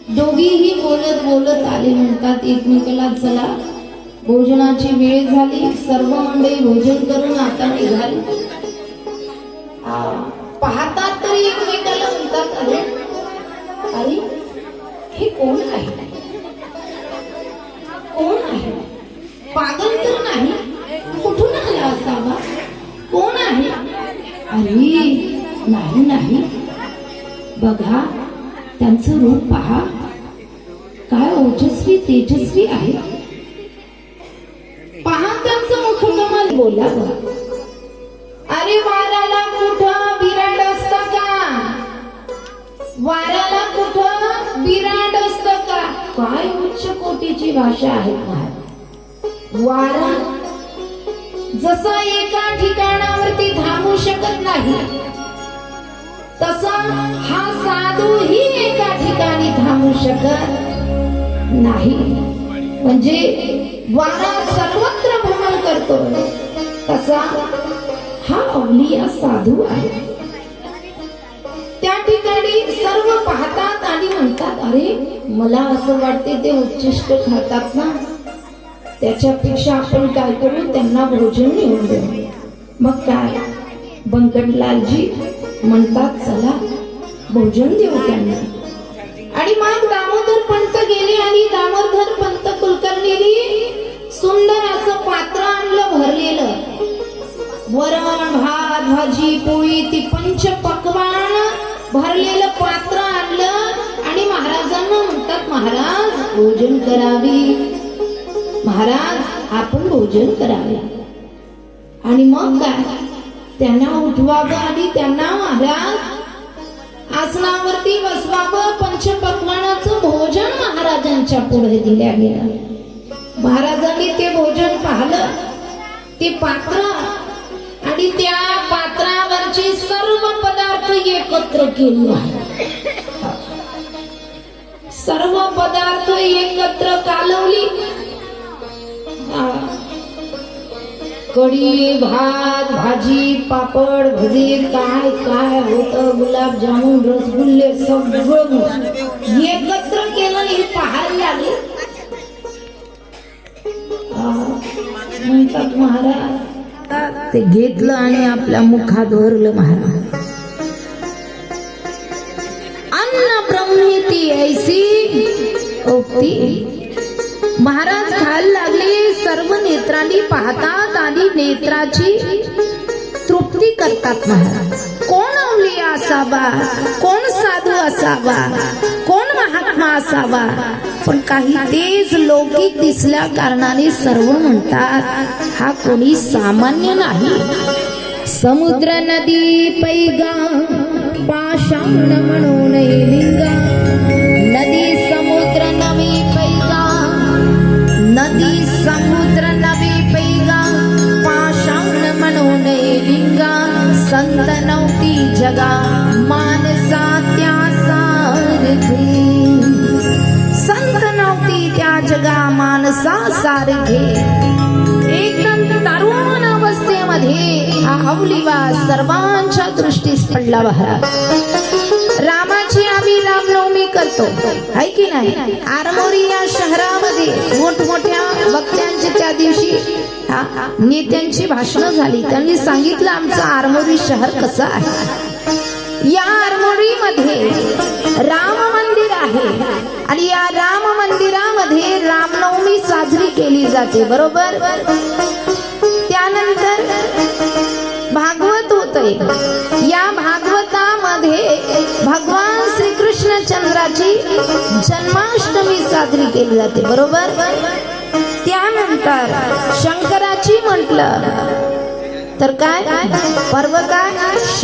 दोघीही बोलत बोलत आले म्हणतात एकमेकाला चला भोजनाची वेळ झाली सर्व मंडळी भोजन करून आता निघाली. पाहतात तरी एकमेकाला म्हणतात अरे आई हे कोण आहे? कोण आहे? पागल तर नाही? कुठून आला असावा? कोण आहे? अरे नाही नाही. बघा त्यांचं रूप पहा. काय ओजस्वी तेजस्वी आहे. पहा त्यांचं मुखकमल बोला अरे वाराला कुठं बिराड असत का? वाराला कुठं बिराड असत का? काय उच्च कोटीची भाषा आहे वारा जसा एका ठिकाणावरती थांबू शकत नाही तसा हा ठिकाणी थांबू शकत नाही. म्हणजे वारा सर्वत्र भ्रमण करतो तसा हा अवलिया साधू आहे. त्या ठिकाणी सर्व पाहतात आणि म्हणतात अरे मला असं वाटते ते उच्चिष्ट खातात ना. त्याच्यापेक्षा आपण काय करू? त्यांना भोजन नेऊन देऊ. मग काय? बंकटलालजी म्हणतात चला भोजन देऊ त्यांना. आणि मग दामोदर पंत गेले आणि दामोदर पंत कुलकर्णीने सुंदर असं पात्र आणलं भरलेलं. वरण भात भाजी पोळी ती पंच पकवान भरलेलं पात्र आणलं आणि महाराजांना म्हणतात महाराज भोजन करावी. महाराज आपण भोजन करावे. आणि मग काय? त्यांना उठवावं आणि त्यांना महाराज महाराजांच्या पुढे दिल्या गेलं महाराजांनी ते भोजन पाहिलं. ते पात्र आणि त्या पात्रावरचे सर्व पदार्थ एकत्र केले आहे सर्व पदार्थ एकत्र कालवली. हा. कढी भात भाजी पापड भजी काय काय होत? गुलाबजामुन रसगुल्ले सगळं महाराज. ते घेतलं आणि आपल्या मुखात भरलं महाराज. अन्न ब्रह्मेती ऐसी ओपती महाराज खायला लागले सर्व नेत्रांनी पाहतात आणि नेत्राची तृप्ती करतात महाराज. कोण अवली असावा? कोण साधू असावा? कोण महात्मा असावा? पण काही तेच लौकिक दिसल्या कारणाने सर्व म्हणतात हा कोणी सामान्य नाही. समुद्र नदी पैगा पाषाण म्हणून लिंगा. नदी समुद्र नवी पैगा नदी समुद्र नवी पैगा पाषाण म्हणून लिंगा. संत नव्हती जगा सारखे. एकदम तरुण अवस्थेमध्ये हा अवलिवा सर्वांच्या दृष्टीस पडला बहरा रामाची आम्ही रामनवमी करतो. आहे की नाही? आरमोरी या शहरामध्ये मोठमोठ्या वक्त्यांची त्या दिवशी नेत्यांची भाषणं झाली. त्यांनी सांगितलं आमचं आरमोरी शहर कसं आहे? या आरमोरीमध्ये राम मंदिर आहे. आणि या राम मंदिरामध्ये रामनवमी साजरी केली जाते बरोबर? त्यानंतर भागवत होतय. या भागवतामध्ये भगवान श्रीकृष्ण चंद्राची जन्माष्टमी साजरी केली जाते बरोबर? त्यानंतर शंकराची म्हटलं. तर काय? पर्व काय?